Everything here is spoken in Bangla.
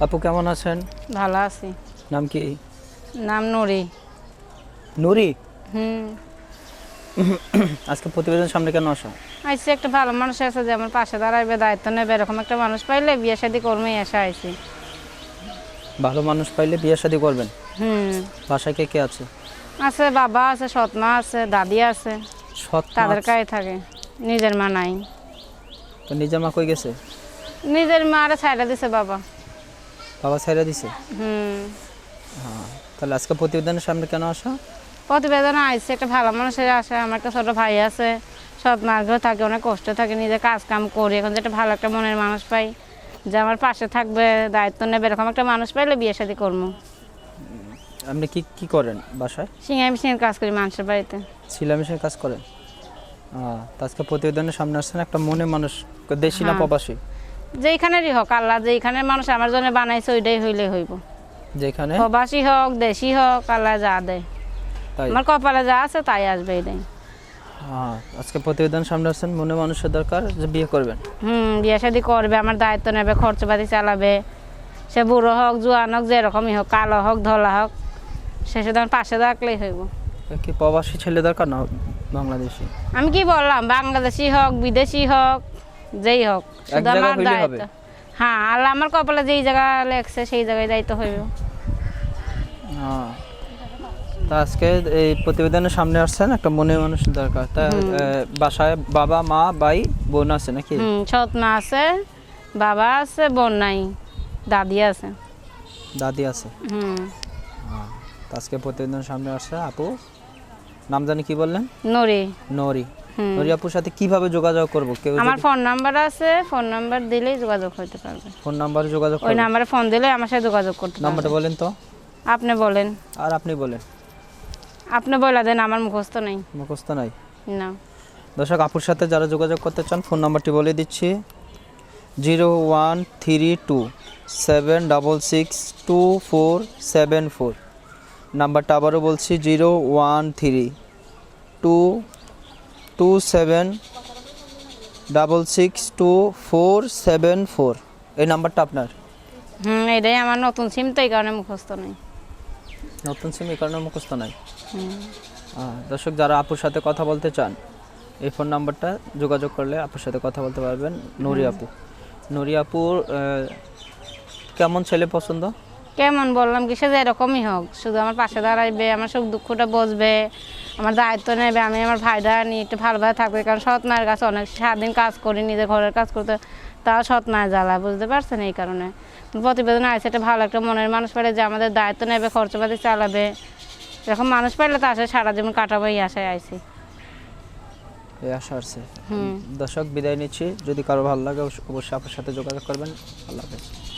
আপু কেমন আছেন? ভালো আছি। নাম কি? নাম নুরি। নুরি? হুম। আজকে প্রতিবেদন সামনে কেন আসা? আইসি একটা ভালো মানুষ আছে যে আমার পাশে দাঁড়াইবে দায়িত্ব নেবে এরকম একটা মানুষ পাইলে বিয়ে শাদি কর্মে এসে আইসি। ভালো মানুষ পাইলে বিয়ে শাদী করবেন? হুম। বাসায় কে কে আছে? আছে বাবা আছে সৎমা আছে দাদি আছে। সৎ তাদের? কাছে থাকে। নিজের মা নাই। তো নিজের মা কই গেছে? নিজের মা আরে ছাইড়া দিছে বাবা। বাবা ছেড়ে দিছে? হুম। হ্যাঁ তাহলে আজকে প্রতিবেদনের সামনে কেন আসা? প্রতিবেদন আইসি একটা ভালো মানুষের আসে আমার একটা ছোট ভাই আছে সৎ মার ঘরে থাকে অনেক কষ্ট থাকে নিজে কাজ কাম করি এখন যেটা ভালো একটা মনের মানুষ পাই যে আমার পাশে থাকবে দায়িত্ব নেবে এরকম একটা মানুষ পাইলে বিয়ে শাদি করব। আপনি কি কি করেন বাসায়? সিঙ্গাই মেশিনের কাজ করি মানুষের বাড়িতে। সিলামিশের কাজ করেন? আজকে প্রতিবেদনের সামনে আসছেন একটা মনে মানুষ দেশি না হ্যাঁ। প্রবাসী? যেইখানেরই হোক আল্লাহ যেইখানের মানুষ আমার জন্য বানাইছে ওইটাই হইলে হইব। যেখানে প্রবাসী হোক দেশি হোক আল্লাহ যা দেয়। আমার কপালে যা আছে তাই আসবে এটাই। হ্যাঁ আজকে প্রতিবেদন সামনে আসছেন মনে মানুষের দরকার যে বিয়ে করবেন। হুম বিয়ে শাদি করবে আমার দায়িত্ব নেবে খরচপাতি চালাবে। সে বুড়ো হোক জোয়ান হোক যেরকমই হোক কালো হোক ধলা হোক সে শুধু আমার পাশে থাকলেই হইব। কি প্রবাসী ছেলে দরকার না বাংলাদেশি? আমি কি বললাম? বাংলাদেশি হোক বিদেশি হোক যেই হোক শুধু আমার দায়িত্ব। হ্যাঁ আল্লাহ আমার কপালে যেই জায়গা লেখছে সেই জায়গায় দায়িত্ব হইব। হ্যাঁ। তা আজকে এই প্রতিবেদনের সামনে আসছেন একটা মনে মানুষের দরকার। তা বাসায় বাবা মা ভাই বোন আছে নাকি? সৎ মা আছে বাবা আছে বোন নাই দাদি আছে। দাদি আছে? হুম। হ্যাঁ আজকে প্রতিবেদনের সামনে আসছে। আপু নাম জানি কি বললেন? নরি। নরি। নরি আপুর সাথে কীভাবে যোগাযোগ করব? কেউ আমার ফোন নাম্বার আছে ফোন নাম্বার দিলেই যোগাযোগ হইতে পারবে। ফোন নাম্বারে যোগাযোগ ওই নাম্বারে ফোন দিলে আমার সাথে যোগাযোগ করতে পারবে। নাম্বারটা বলেন তো। আপনি বলেন। আর আপনি বলেন। আপনি বলে দেন আমার মুখস্থ নেই। মুখস্থ নাই। না। দর্শক আপুর সাথে যারা যোগাযোগ করতে চান ফোন নাম্বারটি বলে দিচ্ছি। Zero one three two seven double six two four seven four. নাম্বারটা আবারও বলছি zero one three two two seven double six two four seven four এই নাম্বারটা আপনার? হুম এটাই আমার নতুন সিম তো এই কারণে মুখস্থ নেই। নতুন সিম এই কারণে মুখস্থ নাই? দর্শক যারা আপুর সাথে কথা বলতে চান এই ফোন নাম্বারটা যোগাযোগ করলে আপুর সাথে কথা বলতে পারবেন। নুরি আপু। নুরি আপুর কেমন ছেলে পছন্দ? কেমন বললাম কি সে যে এরকমই হোক। শুধু আমার পাশে দাঁড়াইবে আমার সুখ দুঃখটা বসবে আমার দায়িত্ব নেবে আমি আমার ভাইরা নিয়ে একটু ভালোভাবে থাকবে। কারণ সৎ মায়ের কাছে অনেক সারাদিন কাজ করি নিজের ঘরের কাজ করতে তাও সৎ মায়ের জ্বালা বুঝতে পারছেন এই কারণে? প্রতিবেদন আছে একটা ভালো একটা মনের মানুষ পেলে যে আমাদের দায়িত্ব নেবে খরচপাতি চালাবে। এরকম মানুষ পাইলে তো আসে সারা জীবন কাটাবো এই আশায় আইসি এই আশা দর্শক বিদায় নিচ্ছি। যদি কারও ভালো লাগে অবশ্য- অবশ্যই আপুর সাথে যোগাযোগ করবেন। আল্লাহ হাফেজ।